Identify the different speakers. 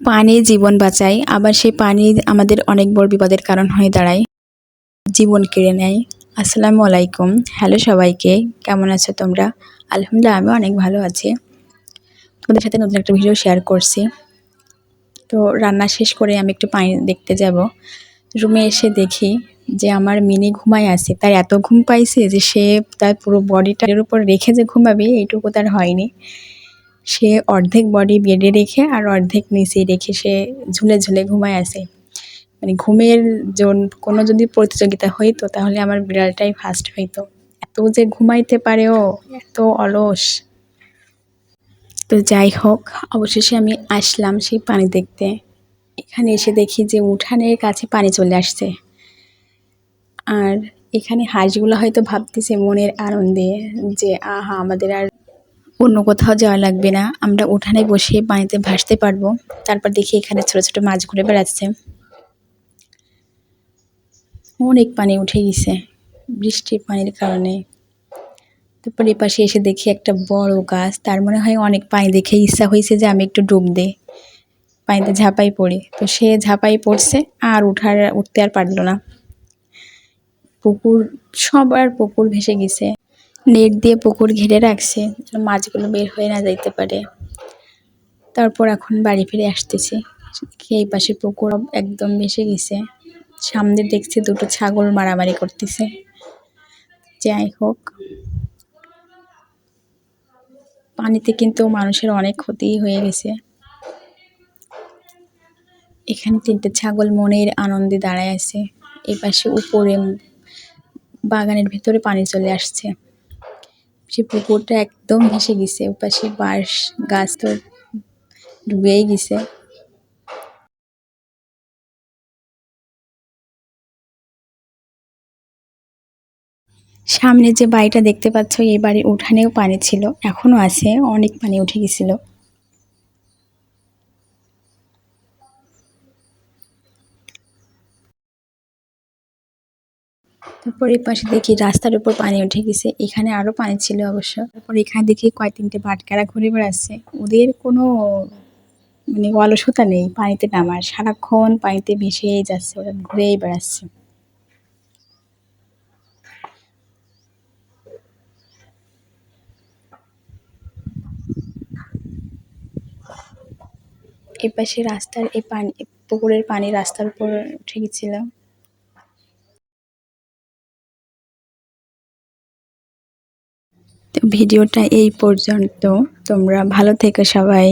Speaker 1: পানি জীবন বাঁচায়, আবার সেই পানি আমাদের অনেক বড় বিপদের কারণ হয়ে দাঁড়ায়। জীবন কেড়ে নেয়। আসসালামু আলাইকুম। হ্যালো সবাইকে, কেমন আছো তোমরা? আলহামদুলিল্লাহ আমি অনেক ভালো আছি। তোমাদের সাথে নতুন একটা ভিডিও শেয়ার করছি। তো রান্না শেষ করে আমি একটু পানি দেখতে যাব। রুমে এসে দেখি যে আমার মিনি ঘুমায় আছে। তার এত ঘুম পাইছে যে সে তার পুরো বডিটার উপর রেখে যে ঘুমাবে, এইটুকু তার হয়নি। সে অর্ধেক বডি বেডে রেখে আর অর্ধেক নিচে রেখে সে ঝুলে ঝুলে ঘুমায় আসে। মানে ঘুমের জন, কোনো যদি প্রতিযোগিতা হইতো তাহলে আমার বিড়ালটাই ফার্স্ট হইতো। এত যে ঘুমাইতে পারে ও, এত অলস। তো যাই হোক, অবশেষে আমি আসলাম সেই পানি দেখতে। এখানে এসে দেখি যে উঠানের কাছে পানি চলে আসছে। আর এখানে হাঁসগুলো হয়তো ভাবতেছে মনের আনন্দে যে, আহা, আমাদের আর অন্য কোথাও যাওয়া লাগবে না। আমরা উঠানে বসে পানিতে ভাসতে পারব। তারপর দেখি এখানে ছোট ছোট মাছ ঘুরে বেড়াচ্ছে। অনেক পানি উঠে গেছে বৃষ্টির পানির কারণে। তারপর এ পাশে এসে দেখি একটা বড় গাছ। তার মনে হয় অনেক পানি দেখে ইচ্ছা হয়েছে যে আমি একটু ডুব দে পানিতে ঝাঁপাই পড়ি। তো সে ঝাঁপাই পড়ছে আর উঠার, উঠতে আর পারল না। পুকুর, সবার পুকুর ভেসে গেছে। নেট দিয়ে পুকুর ঘিরে রাখছে মাছগুলো বের হয়ে না যাইতে পারে। তারপর এখন বাড়ি ফিরে আসতেছি। এই পাশে পুকুর একদম ভেসে গেছে। সামনে দেখছি দুটো ছাগল মারামারি করতেছে। যাই হোক। পানিতে কিন্তু মানুষের অনেক ক্ষতি হয়ে গেছে। এখানে তিনটে ছাগল মনের আনন্দে দাঁড়ায় আছে। এ পাশে উপরে বাগানের ভেতরে পানি চলে আসছে। সে পুকুরটা একদম ভেসে গেছে, ওপাশে বাঁশ গাছ তো ডুবেই গেছে। সামনে যে বাড়িটা দেখতে পাচ্ছ, এই বাড়ির উঠানেও পানি ছিল, এখনও আছে, অনেক পানি উঠে গেছিল। তারপর এই পাশে দেখি রাস্তার উপর পানি উঠে গেছে। এখানে আরও পানি ছিল অবশ্য। তারপর এখানে দেখি কয় তিনটে বাটকারা ঘুরে বেড়াচ্ছে। ওদের কোনো মানে অলসতা নেই, পানিতে নামার। সারাক্ষণ পানিতে ভেসেই যাচ্ছে, ওরা ঘুরেই বেড়াচ্ছে। এই পাশে রাস্তার, এই পানি, পুকুরের পানি রাস্তার উপর উঠে গেছিল। ভিডিওটা এই পর্যন্ত। তোমরা ভালো থেকো সবাই।